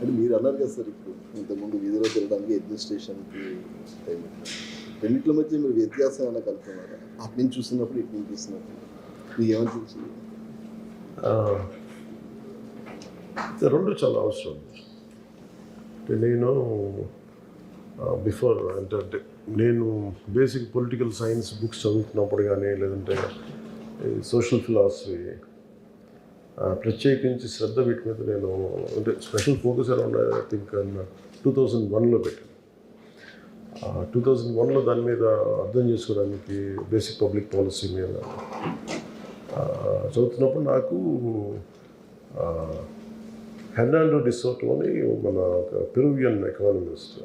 అంటే మీరు అన్నారు కదా సార్ ఇప్పుడు ఇంతకుముందు వీధిలో తిరగడానికి అడ్మినిస్ట్రేషన్కి టైం మధ్య మీరు వ్యత్యాసం ఏమైనా కలుపుతున్నారా అటు నుంచి చూసినప్పుడు ఇటు నుంచి చూసినప్పుడు మీకు ఏమనిపించింది రెండు చాలా అవసరం. నేను బిఫోర్ అంటే అంటే నేను బేసిక్ పొలిటికల్ సైన్స్ బుక్స్ చదువుతున్నప్పుడు కానీ లేదంటే సోషల్ ఫిలాసఫీ ప్రత్యేకించి శ్రద్ధ వీటి మీద నేను అంటే special focus around I think two thousand వన్లో పెట్టాను. టూ థౌజండ్ వన్లో దాని మీద అర్థం చేసుకోవడానికి బేసిక్ పబ్లిక్ పాలసీ మీద చదువుతున్నప్పుడు నాకు హెర్నాండో డిసోటో అని మన ఒక పెరువియన్ ఎకానమిస్ట్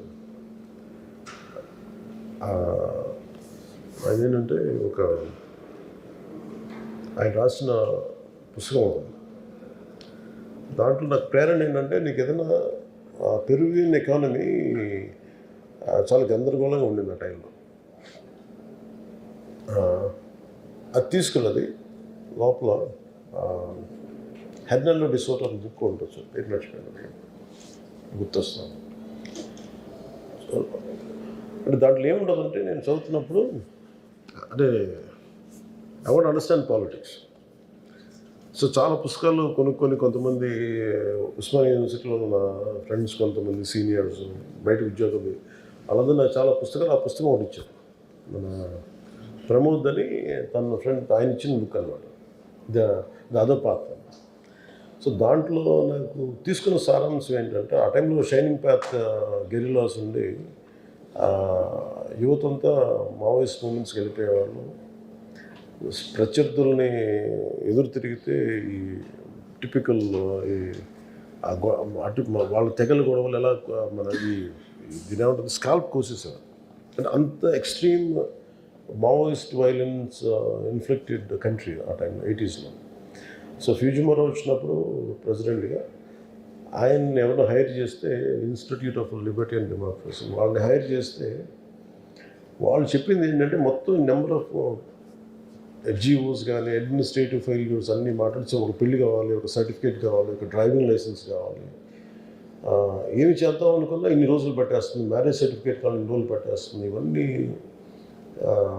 అదేంటంటే ఏంటంటే ఒక ఆయన రాసిన పుస్తకం ఉంది. దాంట్లో నాకు ప్రేరణ ఏంటంటే నీకు ఏదైనా పెరువియన్ ఎకానమీ చాలా గందరగోళంగా ఉండింది ఆ టైంలో. అది తీసుకున్నది లోపల హెర్నల్లో డిసోటర్ బుక్ ఉండొచ్చు పేరు మర్చిపోయాను. గుర్తొస్తాను అంటే దాంట్లో ఏముండదంటే నేను చదువుతున్నప్పుడు అంటే I want understand politics so చాలా పుస్తకాలు కొనుక్కొని కొంతమంది ఉస్మానియా యూనివర్సిటీలో ఉన్న ఫ్రెండ్స్ కొంతమంది సీనియర్స్ బయట ఉద్యోగం అలాగే నాకు చాలా పుస్తకాలు ఆ పుస్తకం ఒకటి ఇచ్చారు. మన ప్రమోద్ అని తన ఫ్రెండ్ ఆయన ఇచ్చిన బుక్ అనమాట the the other path so దాంట్లో నాకు తీసుకున్న సారాంశం ఏంటంటే ఆ టైంలో షైనింగ్ ప్యాత్ గెరిలాస్ ఉండి యువతంతా మావోయిస్ట్ మూమెంట్స్కి వెళ్ళిపోయేవాళ్ళు. ప్రత్యర్థుల్ని ఎదురు తిరిగితే ఈ టిపికల్ ఈ అటు వాళ్ళ తెగల గొడవలు ఎలా మన ఈ దీని ఏమంటుంది స్కాల్ప్ కోసేసారు అంటే అంత extreme Maoist violence inflicted country ఆ టైంలో ఎయిటీస్లో. సో ఫ్యూజిమోరో వచ్చినప్పుడు ప్రెసిడెంట్గా ఆయన్ని ఎవరినో హైర్ చేస్తే Institute of Liberty and Democracy వాళ్ళని హైర్ చేస్తే వాళ్ళు చెప్పింది ఏంటంటే మొత్తం నెంబర్ ఆఫ్ ఎఫ్జిఓస్ కానీ అడ్మినిస్ట్రేటివ్ ఫెయిల్యూర్స్ అన్ని మాట్లాడితే ఒక పెళ్ళి కావాలి ఒక సర్టిఫికేట్ కావాలి ఒక డ్రైవింగ్ లైసెన్స్ కావాలి. ఏమి చేద్దాం అనుకున్నా ఇన్ని రోజులు పట్టేస్తుంది. మ్యారేజ్ సర్టిఫికేట్ కానీ ఇన్ని రోజులు పట్టేస్తుంది. ఇవన్నీ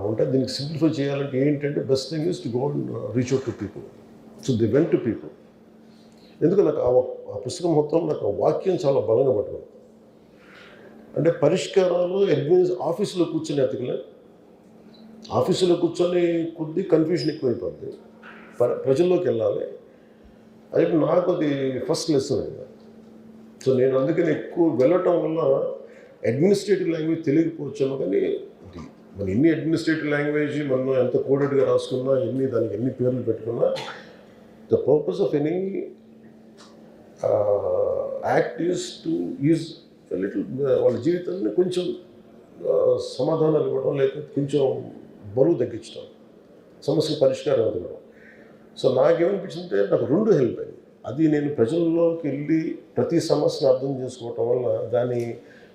ఉంటాయి. దీనికి సింప్లిఫై చేయాలంటే ఏంటంటే best thing is to go reach out to people so the went to people ఎందుకు నాకు ఆ ఆ పుస్తకం మొత్తం నాకు ఆ వాక్యం చాలా బలంగా పట్టుకుంది. అంటే పరిష్కారాలు అడ్మినిస్ ఆఫీసులో కూర్చొని ఎతకలే ఆఫీసులో కూర్చొని కొద్ది కన్ఫ్యూజన్ ఎక్కువైపోద్ది. ప్ర- ప్రజల్లోకి వెళ్ళాలి. అది నాకు అది ఫస్ట్ లెసన్ అయింది సో నేను అందుకని ఎక్కువ వెళ్ళటం వల్ల అడ్మినిస్ట్రేటివ్ లాంగ్వేజ్ తెలియకపోవచ్చాము కానీ ఇది మన ఎన్ని అడ్మినిస్ట్రేటివ్ లాంగ్వేజ్ మనం ఎంత కోడెడ్గా రాసుకున్నా ఎన్ని దానికి ఎన్ని పేర్లు పెట్టుకున్నా the purpose of any act is to ease little వాళ్ళ జీవితాన్ని కొంచెం సమాధానాలు ఇవ్వడం లేకపోతే కొంచెం బరువు తగ్గించడం సమస్య పరిష్కారం ఇవ్వడం సో నాకేమనిపించిందంటే నాకు రెండు హెల్ప్ అయింది అది నేను ప్రజల్లోకి వెళ్ళి ప్రతి సమస్యను అర్థం చేసుకోవటం వల్ల దాని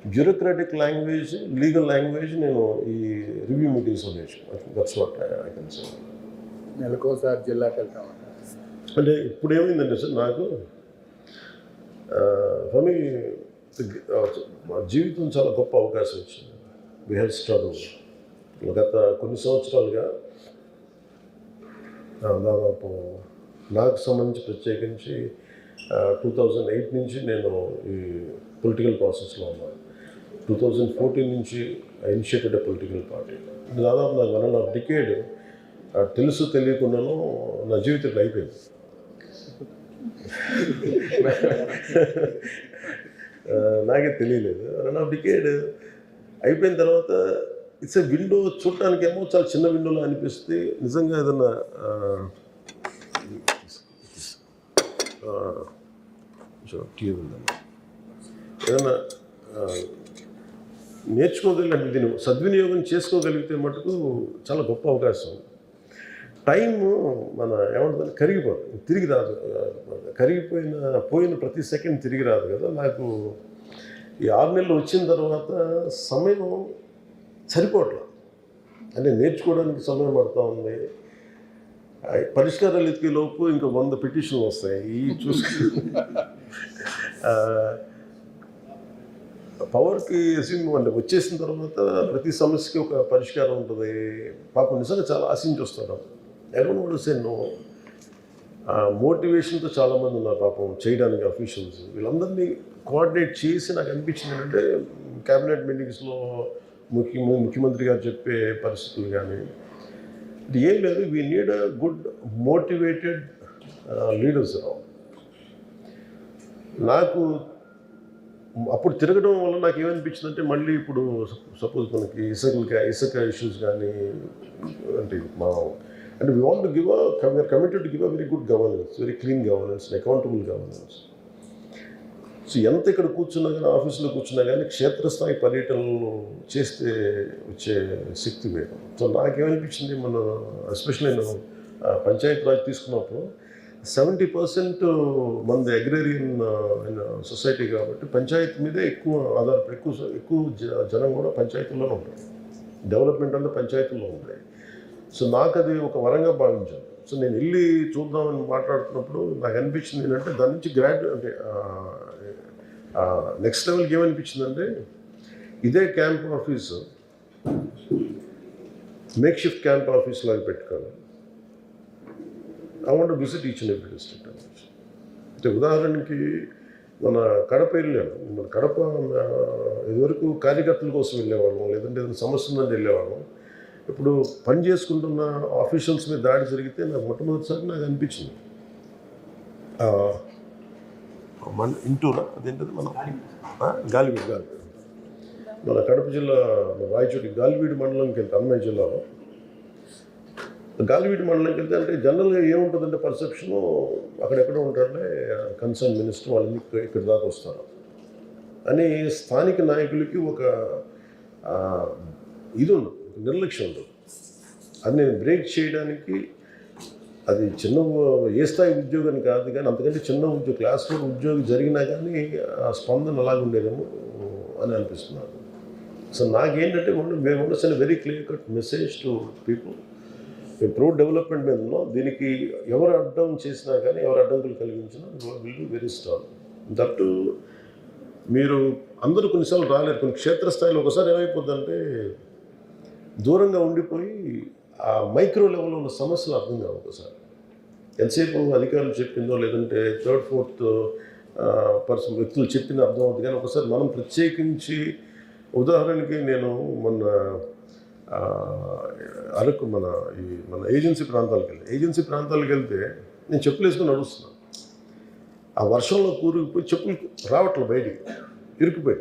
బ్యూరోక్రాటిక్ లాంగ్వేజ్ లీగల్ లాంగ్వేజ్ నేను ఈ రివ్యూ మీటింగ్స్లో నేర్చుకున్నాను. That's what I can say నెలకోసారి జిల్లాకి వెళ్తాం అంటే ఇప్పుడు ఏమైందంటే సార్ నాకు ఫర్ మీ మా జీవితం చాలా గొప్ప అవకాశం వచ్చింది వి హ్యావ్ స్ట్రగుల్ గత కొన్ని సంవత్సరాలుగా దాదాపు నాకు సంబంధించి ప్రత్యేకించి టూ థౌజండ్ ఎయిట్ నుంచి నేను ఈ పొలిటికల్ ప్రాసెస్లో ఉన్నాను. టూ థౌజండ్ ఫోర్టీన్ నుంచి ఐ ఇనిషియేటెడ్ పొలిటికల్ పార్టీ దాదాపు నాకు వన్ అండ్ హాఫ్ డికేడ్ తెలుసు తెలియకుండాను నా జీవితం అయిపోయింది. నాకే తెలియలేదు. వన్ హాఫ్ డికేడ్ అయిపోయిన తర్వాత ఇట్స్ ఎ విండో చూడటానికేమో చాలా చిన్న విండోలో అనిపిస్తే నిజంగా ఏదన్నా ఆ, టీ ఉందండి ఏదన్నా నేర్చుకోగలిగిన దీన్ని సద్వినియోగం చేసుకోగలిగితే మటుకు చాలా గొప్ప అవకాశం. టైము మన ఏమంటుందని కరిగిపోదు. తిరిగి రాదు. కరిగిపోయిన పోయిన ప్రతి సెకండ్ తిరిగి రాదు కదా. నాకు ఈ ఆరు నెలలు వచ్చిన తర్వాత సమయం సరిపోవట్లేదు అంటే నేర్చుకోవడానికి సమయం పడుతూ ఉంది. పరిష్కారాలు ఎతికే లోపు ఇంకా వంద పిటిషన్లు వస్తాయి. ఈ చూసుకు పవర్కి అంటే వచ్చేసిన తర్వాత ప్రతి సమస్యకి ఒక పరిష్కారం ఉంటుంది. పాపం నిజంగా చాలా ఆశించి వస్తారు ఎవరు నో. మోటివేషన్తో చాలామంది ఉన్నారు పాపం చేయడానికి అఫీషియల్స్ వీళ్ళందరినీ కోఆర్డినేట్ చేసి నాకు అనిపించింది ఏంటంటే క్యాబినెట్ మీటింగ్స్లో ముఖ్య ముఖ్యమంత్రి గారు చెప్పే పరిస్థితులు కానీ ఇది ఏం లేదు. We need a good motivated leaders రావు. నాకు అప్పుడు తిరగడం వల్ల నాకు ఏమనిపించింది అంటే మళ్ళీ ఇప్పుడు సపోజ్ మనకి ఇసుక ఇసుక ఇష్యూస్ కానీ అంటే మా అంటే we want give a committed give a very good governance very clean governance accountable governance so ఎంత ఇక్కడ కూర్చున్నా కానీ ఆఫీస్లో కూర్చున్నా కానీ క్షేత్రస్థాయి పర్యటనలు చేస్తే వచ్చే శక్తి వేరు. సో నాకేమనిపించింది మన ఎస్పెషల్లీ నేను పంచాయత్ రాజ్ తీసుకున్నప్పుడు సెవెంటీ పర్సెంట్ మనది అగ్రేరియన్ సొసైటీ కాబట్టి పంచాయతీ మీదే ఎక్కువ ఆధారపడి ఎక్కువ ఎక్కువ జ- జనం కూడా పంచాయతీల్లోనే ఉంటారు. డెవలప్మెంట్ అంతా పంచాయతీల్లో ఉంటాయి. సో నాకు అది ఒక వరంగా భావించాను. సో నేను వెళ్ళి చూద్దామని మాట్లాడుతున్నప్పుడు నాకు అనిపించింది ఏంటంటే దాని నుంచి గ్రాడ్యు అంటే నెక్స్ట్ లెవెల్కి ఏమనిపించిందంటే ఇదే camp office makeshift camp office లాగా పెట్టుకోవాలి. I want visit each and every district అంటే ఉదాహరణకి మన కడప వెళ్ళాను. మన కడప ఇదివరకు కార్యకర్తల కోసం వెళ్ళేవాళ్ళం లేదంటే ఏదైనా సమస్య ఉందని వెళ్ళేవాళ్ళం. ఇప్పుడు పని చేసుకుంటున్న ఆఫీషియల్స్ మీద దాడి జరిగితే నాకు మొట్టమొదటిసారి నాకు అనిపించింది. మన ఇంటూరా? అదేంటది మన? గాలివీడు గాలివీడు. మన కడప జిల్లా మన రాయచోటి గాలివీడు మండలంకి వెళ్తే అన్నమయ్య జిల్లాలో గాలివీడు మండలంకి వెళ్తే అంటే జనరల్గా ఏముంటుందంటే పర్సెప్షను అక్కడెక్కడ ఉంటారంటే కన్సర్న్ మినిస్టర్ వాళ్ళని ఇక్కడ ఇక్కడి దాకా వస్తారు. అని స్థానిక నాయకులకి ఒక ఇది ఉండదు నిర్లక్ష్యం ఉండదు. అది నేను బ్రేక్ చేయడానికి అది చిన్న ఏ స్థాయి ఉద్యోగం కాదు కానీ అంతకంటే చిన్న ఉద్యోగం క్లాస్ ఫోర్ ఉద్యోగం జరిగినా కానీ ఆ స్పందన అలాగ ఉండేదేమో అని అనిపిస్తున్నాను సో నాకేంటంటే మేము ఉండొచ్చిన very clear cut message to people మేము ప్రో డెవలప్మెంట్ మీద ఉన్నాం దీనికి ఎవరు అడ్డం చేసినా కానీ ఎవరు అడ్డంకులు కలిగించినా will be very strong that మీరు అందరూ కొన్నిసార్లు రాలేరు. కొన్ని క్షేత్రస్థాయిలో ఒకసారి ఏమైపోద్దంటే దూరంగా ఉండిపోయి ఆ మైక్రో లెవెల్లో ఉన్న సమస్యలు అర్థం కావు ఒకసారి. ఎంతసేపు అధికారులు చెప్పిందో లేదంటే థర్డ్ ఫోర్త్ పర్సన్ వ్యక్తులు చెప్పింది అర్థం అవుతుంది కానీ ఒకసారి మనం ప్రత్యేకించి ఉదాహరణకి నేను మొన్న అరకు మన ఈ మన ఏజెన్సీ ప్రాంతాలకు వెళ్ళి. ఏజెన్సీ ప్రాంతాలకు వెళ్తే నేను చెప్పులు వేసుకుని నడుస్తున్నాను ఆ వర్షంలో కూరుకుపోయి చెప్పులు రావట్లేదు బయటికి ఇరుక్కుపోయి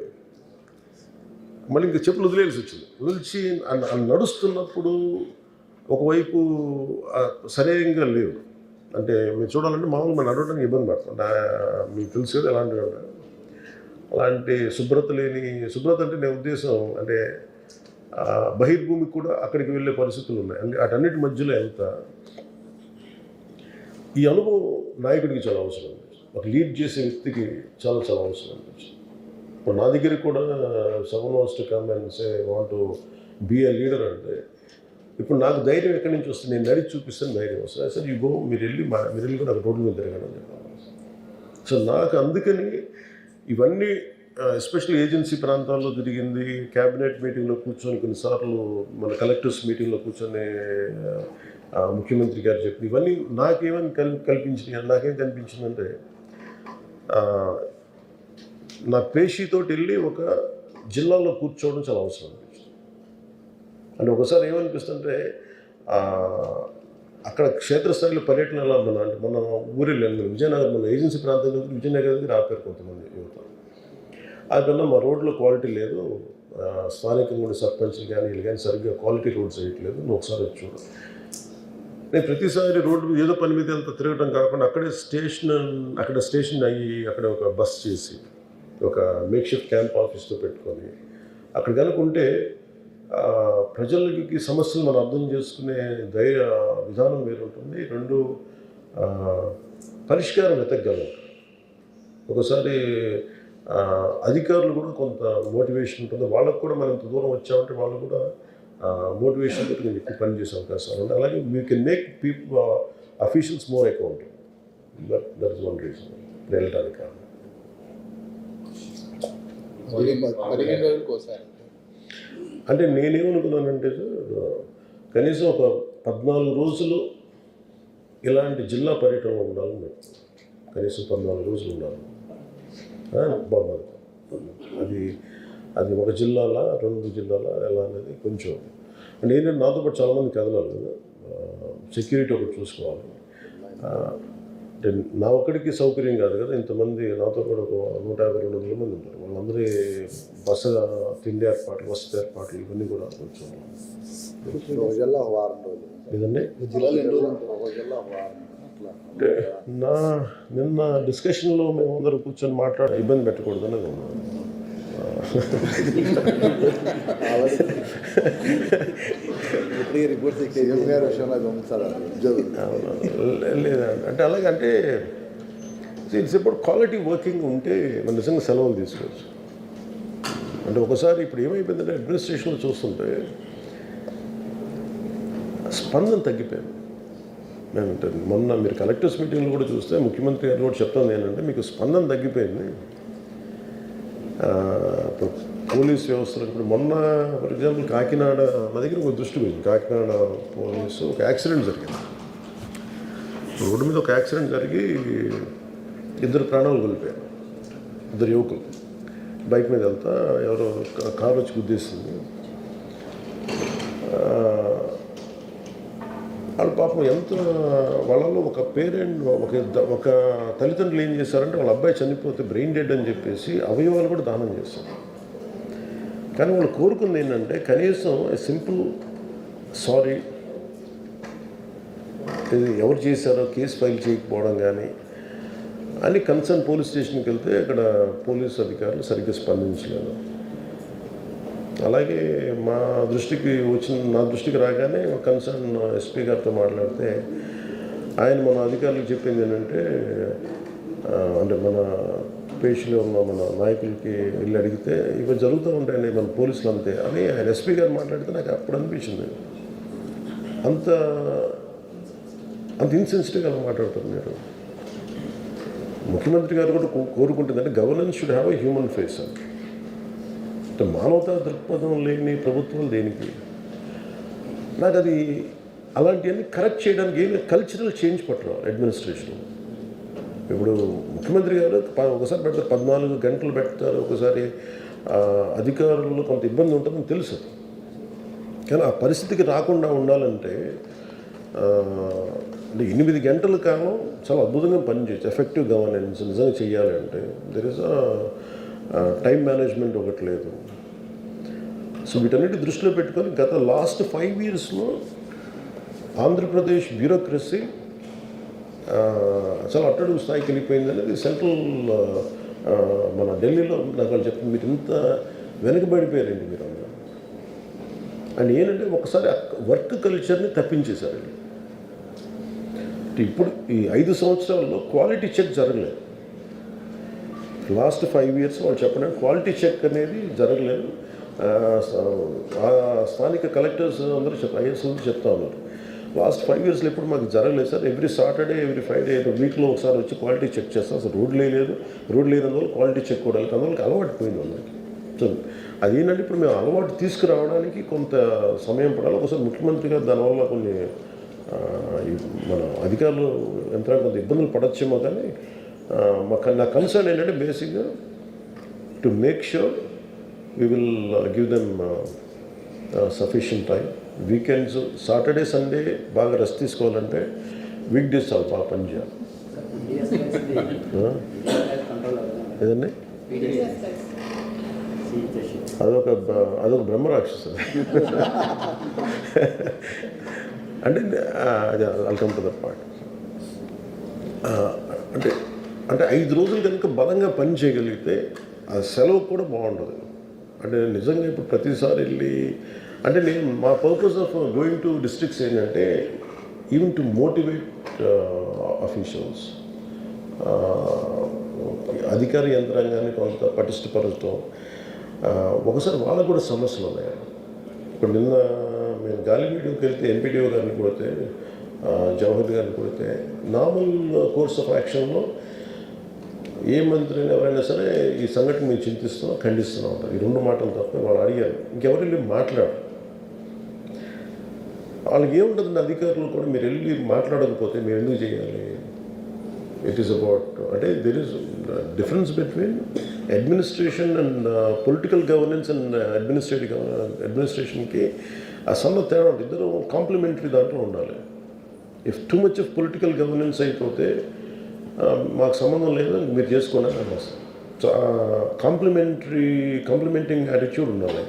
మళ్ళీ ఇంకా చెప్పులు వదిలేయాల్సి వచ్చింది. వదిలిచి నడుస్తున్నప్పుడు ఒకవైపు ఆ, సరైనగా లేవు. అంటే మీరు చూడాలంటే మామూలుగా మనం నడవడానికి ఇబ్బంది పడుతుంది మీకు తెలుసు కదా ఎలాంటి అలాంటి శుభ్రత లేని శుభ్రత అంటే నేను ఉద్దేశం అంటే బహిర్భూమికి కూడా అక్కడికి వెళ్ళే పరిస్థితులు ఉన్నాయి. అంటే అటన్నిటి మధ్యలో ఎంత ఈ అనుభవం నాయకుడికి చాలా అవసరం ఒక లీడ్ చేసే వ్యక్తికి చాలా చాలా అవసరం ఇప్పుడు నా దగ్గరికి కూడా someone was to come and say want be a leader అంటే ఇప్పుడు నాకు ధైర్యం ఎక్కడి నుంచి వస్తుంది? నేను నడిచి చూపిస్తాను ధైర్యం వస్తుంది. సార్ ఈ గో మీరు వెళ్ళి మా మీరు వెళ్ళి కూడా రోడ్డు మీద తిరగడం అని సో నాకు అందుకని ఇవన్నీ ఎస్పెషల్లీ ఏజెన్సీ ప్రాంతాల్లో తిరిగింది క్యాబినెట్ మీటింగ్లో కూర్చొని కొన్నిసార్లు మన కలెక్టర్స్ మీటింగ్లో కూర్చొని ముఖ్యమంత్రి గారు చెప్పి ఇవన్నీ నాకేమని కల్ కల్పించినాయి నాకేం కనిపించిందంటే నా పేషీతోటి వెళ్ళి ఒక జిల్లాలో కూర్చోవడం చాలా అవసరం. అంటే ఒకసారి ఏమనిపిస్తుంటే అక్కడ క్షేత్రస్థాయిలో పర్యటన ఎలా మన అంటే మన ఊరిలో విజయనగరం మన ఏజెన్సీ ప్రాంతం దగ్గర విజయనగరం దగ్గర ఆపారు కొంతమంది యువత ఆపన్నా మా రోడ్లో క్వాలిటీ లేదు. స్థానికంగా ఉండే సర్పంచ్లు కానీ వీళ్ళు కానీ సరిగ్గా క్వాలిటీ రోడ్స్ వేయట్లేదు. నువ్వు ఒకసారి వచ్చి చూడు. నేను ప్రతిసారి రోడ్డు మీద ఏదో పని మీద అంత తిరగడం కాకుండా అక్కడే స్టేషన్ అక్కడ స్టేషన్ అయ్యి అక్కడ ఒక బస్ చేసి ఒక మేక్షిఫ్ట్ క్యాంప్ ఆఫీస్తో పెట్టుకొని అక్కడ కనుక ఉంటే ప్రజలకి సమస్యలు మనం అర్థం చేసుకునే ధైర్య విధానం వేరు ఉంటుంది రెండు పరిష్కారం వెతకగలం. ఒకసారి అధికారులు కూడా కొంత మోటివేషన్ ఉంటుంది. వాళ్ళకు కూడా మనం ఇంత దూరం వచ్చామంటే వాళ్ళు కూడా మోటివేషన్ తోటి కొంచెం ఎక్కువ పనిచేసే అవకాశాలు ఉన్నాయి. అలాగే you can make people officials more account that that is one reason వెళ్ళటానికి కారణం. అంటే నేనేమనుకున్నానంటే సార్, కనీసం ఒక పద్నాలుగు రోజులు ఇలాంటి జిల్లా పర్యటన ఉండాలి మేము. కనీసం పద్నాలుగు రోజులు ఉండాలి. బాగుంది అది అది ఒక జిల్లాల రెండు జిల్లాల ఎలా అనేది కొంచెం. అంటే ఏంటంటే నాతో పాటు చాలామంది కదలాలి కదా. సెక్యూరిటీ ఒకటి చూసుకోవాలి. అంటే నా ఒక్కడికి సౌకర్యం కాదు కదా. ఇంతమంది నాతో కూడా ఒక నూట యాభై రెండు వందల మంది ఉంటారు. వాళ్ళందరి బస్సు తిండి ఏర్పాట్లు వసతి ఏర్పాట్లు ఇవన్నీ కూడా కొంచెం లేదండి అంటే నా నిన్న డిస్కషన్లో మేము అందరూ కూర్చొని మాట్లాడ ఇబ్బంది పెట్టకూడదని ఉన్నాను లేదండి అంటే అలాగే అంటే ఇట్స్ ఇప్పుడు క్వాలిటీ వర్కింగ్ ఉంటే మనం నిజంగా సెలవులు తీసుకోవచ్చు. అంటే ఒకసారి ఇప్పుడు ఏమైపోయిందంటే అడ్మినిస్ట్రేషన్లో చూస్తుంటే స్పందన తగ్గిపోయింది. నేను అంటే మొన్న మీరు కలెక్టర్స్ మీటింగ్లో కూడా చూస్తే ముఖ్యమంత్రి గారు కూడా చెప్తుంది ఏంటంటే మీకు స్పందన తగ్గిపోయింది. పోలీస్ వ్యవస్థలో ఇప్పుడు మొన్న ఫర్ ఎగ్జాంపుల్ కాకినాడ నా దగ్గర ఒక దృష్టి పోయింది. కాకినాడ పోలీసు ఒక యాక్సిడెంట్ జరిగింది. రోడ్డు మీద ఒక యాక్సిడెంట్ జరిగి ఇద్దరు ప్రాణాలు కోల్పోయారు. ఇద్దరు యువకులు. బైక్ మీద వెళ్తా ఎవరో కారు వచ్చి గుద్దేసింది. వాళ్ళ పాపం ఎంత వాళ్ళలో ఒక పేరెంట్ ఒక ఒక తల్లిదండ్రులు ఏం చేశారంటే వాళ్ళ అబ్బాయి చనిపోతే బ్రెయిన్ డెడ్ అని చెప్పేసి అవయవాలు కూడా దానం చేస్తారు కానీ వాళ్ళు కోరుకుంది ఏంటంటే కనీసం సింపుల్ సారీ ఇది ఎవరు చేశారో కేసు ఫైల్ చేయకపోవడం కానీ అని కన్సర్న్ పోలీస్ స్టేషన్కి వెళ్తే అక్కడ పోలీస్ అధికారులు సరిగ్గా స్పందించలేదు. అలాగే మా దృష్టికి వచ్చిన నా దృష్టికి రాగానే కన్సర్న్ ఎస్పీ గారితో మాట్లాడితే ఆయన మన అధికారులకు చెప్పింది ఏంటంటే అంటే మన పేషిలో ఉన్న మన నాయకులకి వెళ్ళి అడిగితే ఇవి జరుగుతూ ఉంటాయండి మన పోలీసులు అంతే. అని ఆయన ఎస్పీ గారు మాట్లాడితే నాకు అప్పుడు అనిపించింది. అంత అంత ఇన్సెన్సిటివ్గా మాట్లాడతారు మీరు. ముఖ్యమంత్రి గారు కూడా కోరుకుంటుందంటే governance should have a human face అని. అంటే మానవతా దృక్పథం లేని ప్రభుత్వం దేనికి? నాకు అది అలాంటివన్నీ కరెక్ట్ చేయడానికి ఏమి కల్చరల్ చేంజ్ పట్టరు అడ్మినిస్ట్రేషన్. ఇప్పుడు ముఖ్యమంత్రి గారు ప- ఒకసారి పెడతారు పద్నాలుగు గంటలు పెడతారు ఒకసారి అధికారులు కొంత ఇబ్బంది ఉంటుందని తెలుసు. కానీ ఆ పరిస్థితికి రాకుండా ఉండాలంటే అంటే ఎనిమిది గంటల కాలం చాలా అద్భుతంగా పనిచేయచ్చు. ఎఫెక్టివ్ గవర్నెన్స్ నిజంగా చేయాలంటే దెర్ ఇస్ టైం మేనేజ్మెంట్ ఒకటి లేదు. సో వీటన్నిటి దృష్టిలో పెట్టుకొని గత లాస్ట్ ఫైవ్ ఇయర్స్లో ఆంధ్రప్రదేశ్ బ్యూరోక్రసీ చాలా అట్టడుగు స్థాయికి వెళ్ళిపోయింది అనేది సెంట్రల్ మన ఢిల్లీలో నాకు వాళ్ళు మీరు ఇంత వెనకబడిపోయారండి మీరు అన్నారు అండ్ ఏంటంటే ఒకసారి వర్క్ కల్చర్ని తప్పించేశారండి. ఇప్పుడు ఈ ఐదు సంవత్సరాల్లో క్వాలిటీ చెక్ జరగలేదు. లాస్ట్ ఫైవ్ ఇయర్స్ వాళ్ళు చెప్పడం క్వాలిటీ చెక్ అనేది జరగలేదు. ఆ, స్థానిక కలెక్టర్స్ అందరూ చెప్ ఐఎస్ చెప్తా ఉన్నారు. లాస్ట్ ఫైవ్ ఇయర్స్లో ఎప్పుడు మాకు జరగలేదు sir. Every Saturday every Friday వీక్లో ఒకసారి వచ్చి క్వాలిటీ చెక్ చేస్తాం. అసలు రోడ్ లేదు. రోడ్ లేనందువల్ల క్వాలిటీ చెక్ కూడా అందువల్ల అలవాటు పోయింది అందరికి. సో అదేంటంటే ఇప్పుడు మేము అలవాటు తీసుకురావడానికి కొంత సమయం పడాలి. ఒకసారి ముఖ్యమంత్రి గారు దానివల్ల కొన్ని మన అధికారులు యంత్రాలు కొంత ఇబ్బందులు పడచ్చేమో కానీ మాకు మా నా కన్సర్న్ ఏంటంటే బేసిక్గా to make sure we will give them sufficient time weekends Saturday Sunday బాగా రెస్ట్ తీసుకోవాలంటే వీక్ డేస్ చాలా బాగా పని చేయాలి? ఏదండి? అదొక అదొక బ్రహ్మరాక్షసు. అంటే అది వెల్కమ్ టు ద పార్ట్ అంటే అంటే ఐదు రోజులు కనుక బలంగా పని చేయగలిగితే ఆ సెలవు కూడా బాగుంటుంది అంటే నిజంగా ఇప్పుడు ప్రతిసారి వెళ్ళి అంటే నేను మా purpose of going to districts ఏంటంటే ఈవెన్ టు మోటివేట్ అఫీషియల్స్ అధికార యంత్రాంగాన్ని కొంత పటిష్టపరచడం uh, ఒకసారి వాళ్ళకు కూడా సమస్యలు ఉన్నాయి? ఇప్పుడు నిన్న మేము గాలివీడియోకి వెళ్తే ఎంపీడీఓ గారిని కొడితే uh, జవహర్ గారిని కొడితే నార్మల్ కోర్స్ ఆఫ్ యాక్షన్లో ఏ మంత్రిని ఎవరైనా సరే ఈ సంఘటన మేము చింతిస్తున్నాం ఖండిస్తున్నాం ఉంటారు ఈ రెండు మాటలు తప్ప వాళ్ళు అడిగారు. ఇంకెవరు వెళ్ళి మాట్లాడరు? వాళ్ళకి ఏముంటుంది? అధికారులు కూడా మీరు వెళ్ళి మాట్లాడకపోతే మీరు ఎందుకు చేయాలి? ఇట్ ఈస్ అబౌట్ అంటే there is difference between administration and political governance and administrative అడ్మినిస్ట్రేషన్కి ఆ సన్న తేడా ఉంటుంది. ఇద్దరు కాంప్లిమెంటరీ దాంట్లో ఉండాలి. If too much of political governance అయిపోతే మాకు సంబంధం లేదు మీరు చేసుకోండి అని సో కాంప్లిమెంటరీ కాంప్లిమెంటింగ్ యాటిట్యూడ్ ఉండాలి.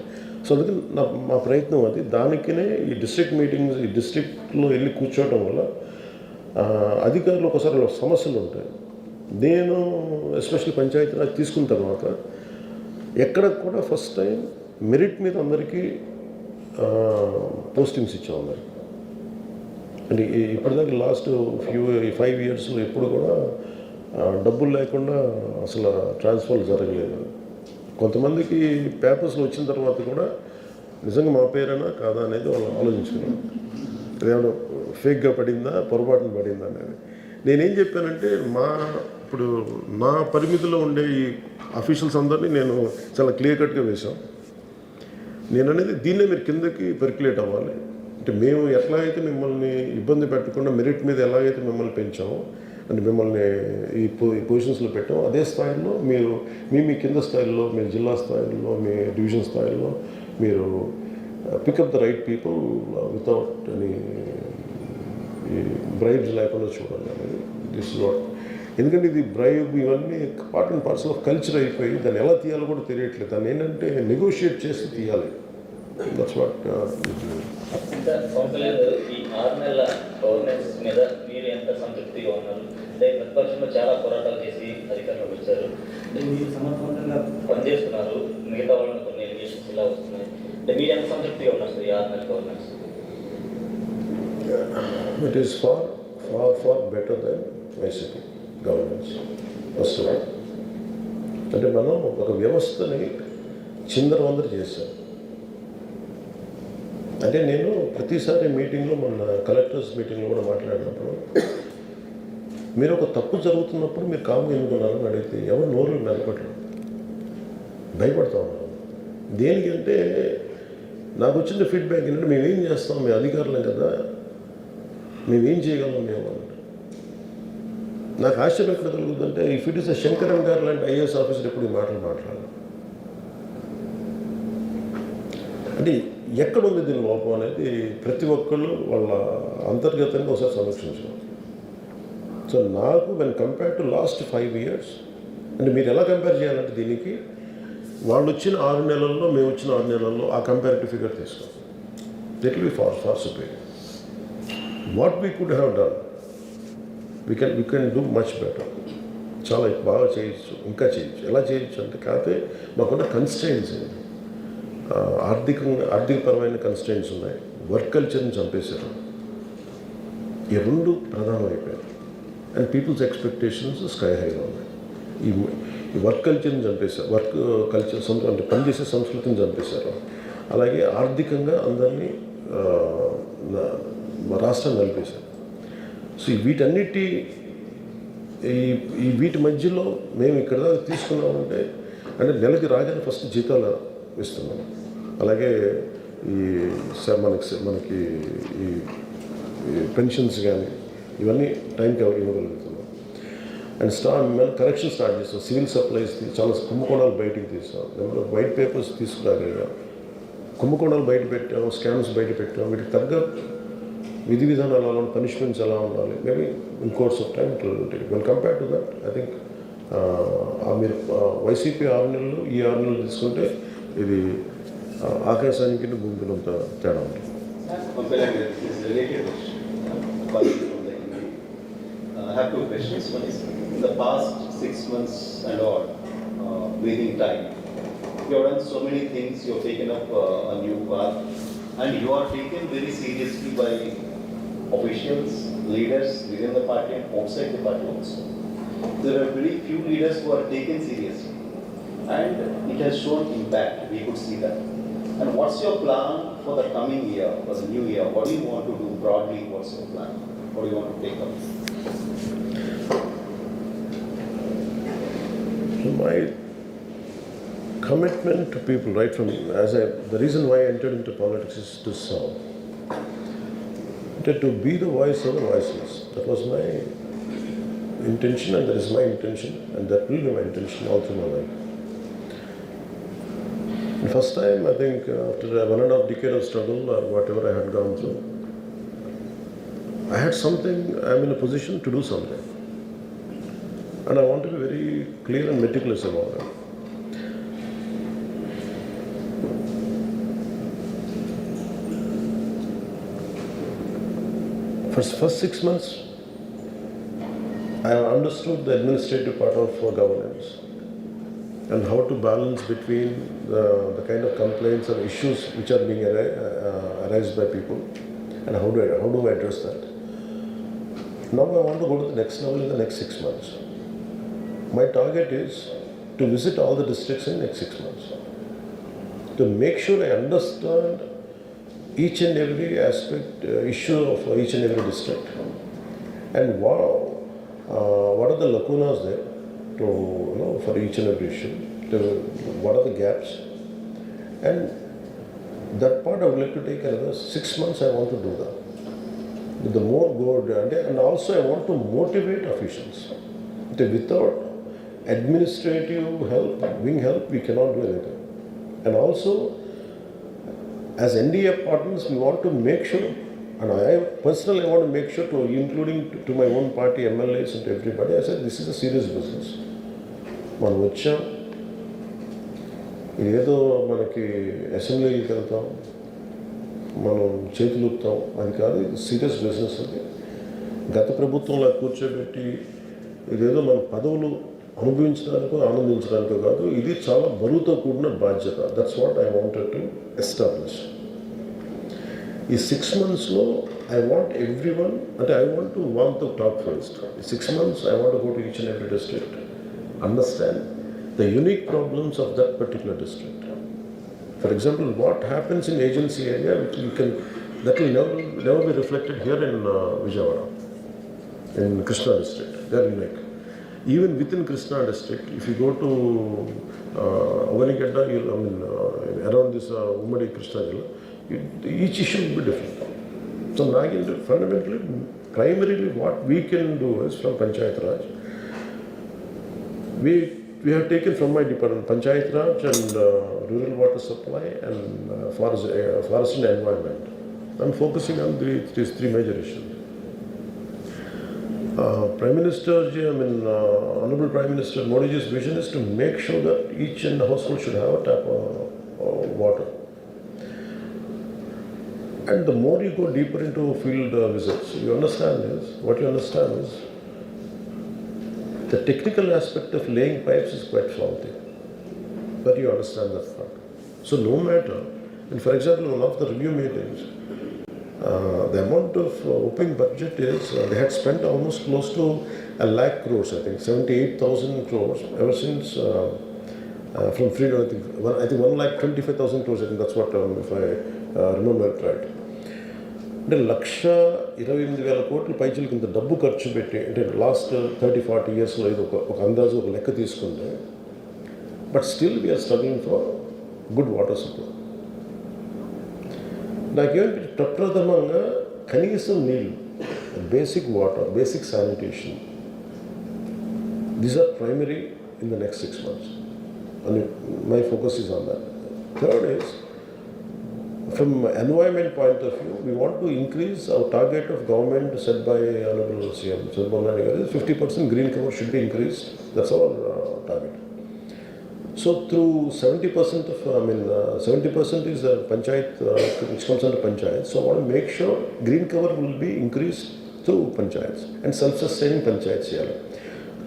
సో అందుకని నా మా ప్రయత్నం అది. దానికినే ఈ డిస్ట్రిక్ట్ మీటింగ్స్ ఈ డిస్ట్రిక్ట్లో వెళ్ళి కూర్చోవడం వల్ల అధికారులు ఒకసారి సమస్యలు ఉంటాయి. నేను ఎస్పెషల్లీ పంచాయతీరాజ్ తీసుకున్న తర్వాత ఎక్కడ కూడా ఫస్ట్ టైం మెరిట్ మీద అందరికీ పోస్టింగ్స్ ఇచ్చాం అందరికి అంటే ఇప్పటిదాకా లాస్ట్ ఫ్యూ ఫైవ్ ఇయర్స్లో ఎప్పుడు కూడా డబ్బులు లేకుండా అసలు ట్రాన్స్ఫర్లు జరగలేదు. కొంతమందికి పేపర్స్లో వచ్చిన తర్వాత కూడా నిజంగా మా పేరేనా కాదా అనేది వాళ్ళు ఆలోచించుకున్నారు. అదేమన్నా ఫేక్గా పడిందా పొరపాటున పడిందా అనేది. నేనేం చెప్పానంటే మా ఇప్పుడు నా పరిమితిలో ఉండే ఈ అఫీషియల్స్ అందరినీ నేను చాలా క్లియర్ కట్గా వేశాం. నేను అనేది దీన్నే మీరు కిందకి పెర్క్యులేట్ అవ్వాలి. అంటే మేము ఎట్లా అయితే మిమ్మల్ని ఇబ్బంది పెట్టకుండా మెరిట్ మీద ఎలాగైతే మిమ్మల్ని పెంచామో అంటే మిమ్మల్ని ఈ పొ ఈ పొజిషన్స్లో పెట్టాం. అదే స్థాయిలో మీరు మీ మీ కింద స్థాయిలో మీ జిల్లా స్థాయిలో మీ డివిజన్ స్థాయిలో మీరు pickup the right people without any ఈ బ్రైబ్స్ లేకుండా చూడాలి అనేది. దిస్ వాట్ ఎందుకంటే ఇది బ్రైబ్ ఇవన్నీ part and parcel of culture అయిపోయి దాన్ని ఎలా తీయాలో కూడా తెలియట్లేదు. దాన్ని ఏంటంటే నెగోషియేట్ చేసి తీయాలి. దట్స్ వాట్ ఇంకా పంపలేదు ఈ ఆరు నెలల గవర్నెన్స్ మీద మీరు ఎంత సంతృప్తిగా ఉన్నారు? అంటే ప్రతిపక్షంలో చాలా పోరాటాలు చేసి అధికారంలోకి వచ్చారు. అంటే మీరు సమర్థవంతంగా పనిచేస్తున్నారు. మిగతా వాళ్ళని కొన్ని ఎలిగేషన్స్ ఇలా వస్తున్నాయి. అంటే మీరు ఎంత సంతృప్తిగా ఉన్నారు సార్ ఈ ఆరు నెలల governance it is far far far better than YCP governance first of all అంటే మనం ఒక వ్యవస్థని చిందరవందరు చేశాం. అంటే నేను ప్రతిసారి మీటింగ్లో మొన్న కలెక్టర్స్ మీటింగ్లో కూడా మాట్లాడినప్పుడు మీరు ఒక తప్పు జరుగుతున్నప్పుడు మీరు కామ్గా ఎందుకున్నారని అడిగితే ఎవరు నోరు మెలపట్లేదు భయపడతా ఉన్నారు. దేనికంటే నాకు వచ్చిన ఫీడ్బ్యాక్ ఏంటంటే మేమేం చేస్తాం మేము అధికారులం కదా మేమేం చేయగలం మేము అంటే నాకు ఆశ్చర్యం ఎక్కడ కలుగుతుందంటే if it is Shankaran garu లాంటి ఐఏఎస్ ఆఫీసర్ ఎప్పుడు ఈ మాటలు మాట్లాడాలి అంటే ఎక్కడ ఉంది దీని లోపం అనేది ప్రతి ఒక్కళ్ళు వాళ్ళ అంతర్గతంగా ఒకసారి సమీక్షించాలి సో నాకు when compare to last five years అంటే మీరు ఎలా కంపేర్ చేయాలంటే దీనికి వాళ్ళు వచ్చిన ఆరు నెలల్లో మేము వచ్చిన ఆరు నెలల్లో ఆ కంపారిటివ్ ఫిగర్ తీసుకోవాలి. That will be far far superior what we could have done we can we can do much better చాలా బాగా చేయొచ్చు ఇంకా చేయొచ్చు. ఎలా చేయొచ్చు అంటే కాకపోతే మాకున్న కన్స్టెంట్స్ ఆర్థికంగా ఆర్థికపరమైన కన్స్టెంట్స్ ఉన్నాయి. వర్క్ కల్చర్ని చంపేశారు. ఈ రెండు ప్రధానమైపోయాయి. అండ్ పీపుల్స్ ఎక్స్పెక్టేషన్స్ స్కై హైగా ఉన్నాయి. ఈ ఈ వర్క్ కల్చర్ని చంపేశారు. వర్క్ కల్చర్ సం అంటే పనిచేసే సంస్కృతిని చంపేశారు. అలాగే ఆర్థికంగా అందరినీ రాష్ట్రం నలిపేశారు సో వీటన్నిటి ఈ ఈ వీటి మధ్యలో మేము ఇక్కడ దాకా తీసుకున్నామంటే అంటే నెలకి రాగానే ఫస్ట్ జీతాలు ఇస్తున్నాము అలాగే ఈ సార్ మనకి మనకి ఈ పెన్షన్స్ కానీ ఇవన్నీ టైంకి ఇవ్వగలుగుతున్నాం. అండ్ స్టార్ మేము కరెక్షన్ స్టార్ట్ చేస్తాం. సివిల్ సప్లైస్ చాలా కుంభకోణాలు బయటికి తీసాం నెంబర్ ఆఫ్ వైట్ పేపర్స్ తీసుకురాగలిగాం కుంభకోణాలు బయట పెట్టాం స్కామ్స్ బయట పెట్టాం. వీటికి తగ్గ విధి విధానాలు ఎలా పనిష్మెంట్స్ ఎలా ఉండాలి maybe in course of time it ఉంటాయి. Well compare to that I think మీరు వైసీపీ ఆరు నెలలు ఈ ఆరు నెలలు తీసుకుంటే ఇది ఆ, ఆకాశానికి భూమికి అంత తేడా ఉంటుంది Comparing with this related question, calling from the Hindi. Uh, I have two questions. One is, in the past six months and all, uh, breathing time, you have done so many things, you have taken up uh, a new path, and you are taken very seriously by officials, leaders within the party and outside the party also. There are very few leaders who are taken seriously, and it has shown impact, we could see that. And what's your plan for the coming year, for the new year? What do you want to do broadly? What's your plan? What do you want to take up? my commitment to people right from as I the reason why I entered into politics is to serve. To be the voice of the voiceless. That was my intention and that is my intention and that will be my intention all through my life. The first time I think uh, after one and a half decade of struggle or whatever I had gone through, I had something, I'm in a position to do something. And I want to be very clear and meticulous about it. For first six months, I understood the administrative part of governance and how to balance between the, the kind of complaints or issues which are being arri- uh, by people and how do, I, how do I address that. Now I want to go to the next level in the next six months. My target is to visit all the districts in the next six months. To make sure I understand each and every aspect, uh, issue of each and every district. And what, uh, what are the lacunas there to, you know, for each and every issue? To, what are the gaps? And that part I would like to take another six months. I want to do that. The more good and, and also I want to motivate officials. Without administrative help, wing help, we cannot do anything. And also, as NDA partners, we want to make sure, and I personally want to make sure to, including to, to my own party, MLAs and to everybody, I said, this is a serious business. మనం వచ్చాం. ఏదో మనకి అసెంబ్లీకి వెళ్తాం. మనం చేతులు ఊపుతాం. అది కాదు ఇది సీరియస్ బిజినెస్ అది గత ప్రభుత్వంలో కూర్చోబెట్టి ఇదేదో మన పదవులు అనుభవించడానికో ఆనందించడానికో కాదు ఇది చాలా బరువుతో కూడిన బాధ్యత. That's what I wanted to establish ఈ సిక్స్ మంత్స్లో ఐ వాంట్ ఎవ్రీ వన్ అంటే I want to want the top first ఈ six months I want go to each and every district understand the unique problems of that particular district For example, what happens in agency area, which you can, that will never, never be reflected here in uh, Vijayawada, in Krishna district. They are unique. Even within Krishna district, if you go to uh, Avanigadda, you'll, I mean, uh, around this each issue will be different. So, Nagin, fundamentally, primarily what we can do is from Panchayat Raj, we, we have taken from my department Panchayat Raj and uh, rural water supply and uh, forest, uh, forest and environment. I'm focusing on the, these three major issues. Uh, Prime Minister, I mean, uh, Honorable Prime Minister Modi's vision is to make sure that each and the household should have a tap of uh, water. And the more you go deeper into field uh, visits, you understand is, what you understand is, the technical aspect of laying pipes is quite faulty. But you understand that part. So no matter, and for example, one of the review meetings, uh, the amount of uh, opening budget is, uh, they had spent almost close to a lakh crores, I think, 78,000 crores ever since, uh, uh, from freedom, I think, one, I think one lakh 25,000 crores, I think that's what, um, if I uh, remember it right. అంటే లక్ష ఇరవై ఎనిమిది వేల కోట్ల పైచలకి ఇంత డబ్బు ఖర్చు పెట్టి అంటే లాస్ట్ థర్టీ ఫార్టీ ఇయర్స్లో ఇది ఒక ఒక అందాజు ఒక లెక్క తీసుకుంటే but still we're struggling for good water supply నాకేమిటి ప్రప్రథమంగా కనీసం నీళ్ళు basic water basic sanitation these are primary in the next six months అని my focus is on that third is, from environment point of view, we want to increase our target of government set by Honorable CM is 50% green cover should be increased. That's our uh, target. So through 70% of, I mean, uh, 70% is the panchayat, uh, which comes under panchayat. So I want to make sure green cover will be increased through panchayats and self-sustaining panchayats here.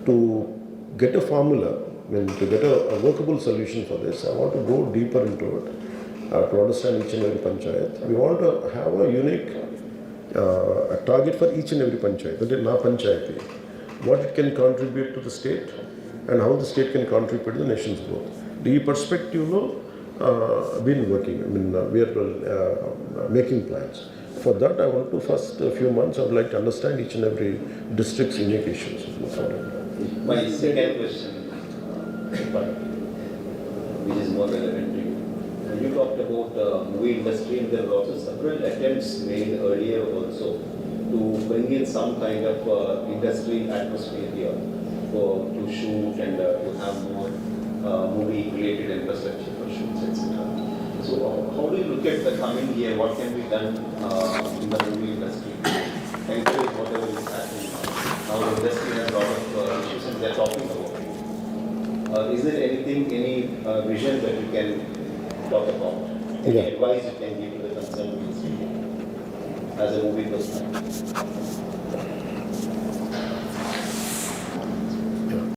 To get a formula, I mean, to get a, a workable solution for this, I want to go deeper into it uh, to understand each and every panchayat. We want to have a unique uh, a target for each and every panchayat. That is na panchayati. What it can contribute to the state and how the state can contribute to the nation's growth. The perspective, no, uh, been working. I mean, uh, we are uh, making plans. For that, I want to first a few months. I would like to understand each and every district's unique issues. My second question, which is more relevant you. Talked about uh, movie industry, and there were also several attempts made earlier also to bring in some kind of uh, industry atmosphere here for to shoot and uh, to have more uh, movie-related infrastructure for shoots, etc. So uh, how do you look at the coming year? What can be done uh, in the movie industry to encourage whatever is happening now? Now the industry has a lot of uh, issues and they're talking about it. Uh, Is there anything, any uh, vision that you can talk about? Any Yeah. advice you can give to the concerned as a movie person?